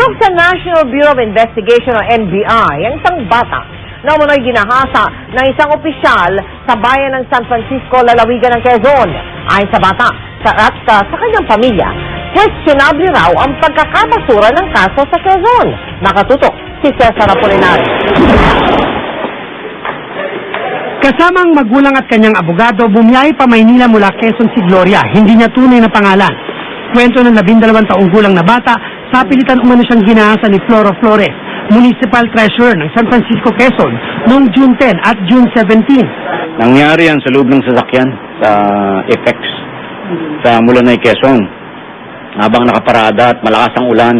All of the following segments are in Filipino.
Bulog sa National Bureau of Investigation o NBI ang isang bata na umunoy ginahasa ng isang opisyal sa bayan ng San Francisco, lalawigan ng Quezon. Ayon sa bata sa, at uh, sa kanyang pamilya, questionable raw ang pagkakabasura ng kaso sa Quezon. Nakatutok si Cesar Apolinario. Kasama ang magulang at kanyang abogado, bumiyahe pa Maynila mula Quezon si Gloria. Hindi niya tunay na pangalan. Kwento ng labindalawang taong gulang na bata, sa pilitan umano siyang ginahasa ni Floro Flores, Municipal Treasurer ng San Francisco, Quezon, noong June 10 at June 17. Nangyari yan sa loob ng sasakyan sa FX sa Mulanay, Quezon. Habang nakaparada at malakas ang ulan.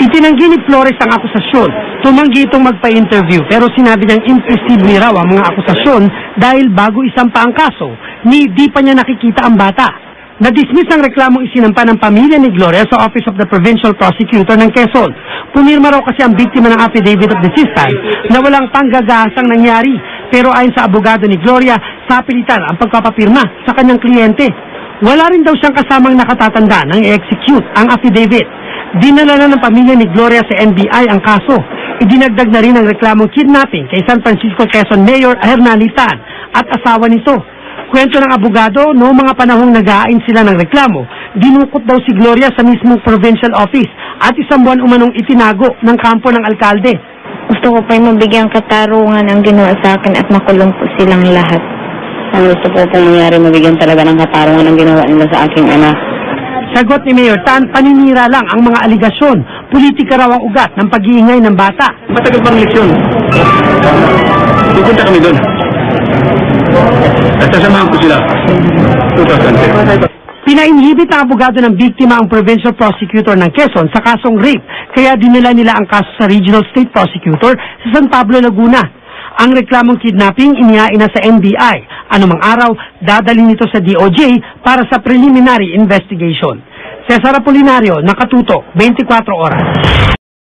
Itinanggi ni Flores ang akusasyon. Tumanggi itong magpa-interview pero sinabi niyang imposible raw ang mga akusasyon dahil bago isampa ang kaso, ni di pa niya nakikita ang bata. Na-dismiss ang reklamong isinampa ng pamilya ni Gloria sa Office of the Provincial Prosecutor ng Quezon. Pumirma raw kasi ang biktima ng affidavit of desistance na walang panggagahasang nangyari. Pero ayon sa abogado ni Gloria, sa pilitan ang pagpapapirma sa kanyang kliyente. Wala rin daw siyang kasamang nakatatanda nang i-execute ang affidavit. Dinala na ng pamilya ni Gloria sa NBI ang kaso. Idinagdag na rin ang reklamong kidnapping kay San Francisco Quezon Mayor Hernani Tan at asawa nito. Kwento ng abogado, noong mga panahong nag-aain sila ng reklamo, dinukot daw si Gloria sa mismong provincial office at isang buwan umanong itinago ng kampo ng alkalde. Gusto ko pa yung mabigyang katarungan ang ginawa sa akin at makulong po silang lahat. Ang gusto ko pong mangyari, mabigyan talaga ng katarungan ang ginawa nila sa aking anak. Sagot ni Mayor Tan, paninira lang ang mga aligasyon. Politika raw ang ugat ng pag-iingay ng bata. Matagal pang leksyon. Pupunta kami doon. Sila. 2010. Pinainhibit ng abogado ng biktima ang provincial prosecutor ng Quezon sa kasong rape, kaya dinala nila ang kaso sa regional state prosecutor sa San Pablo, Laguna. Ang reklamong kidnapping inihain na sa NBI. Anumang araw, dadalhin ito sa DOJ para sa preliminary investigation. Cesar Apolinario, Nakatuto, 24 Oras.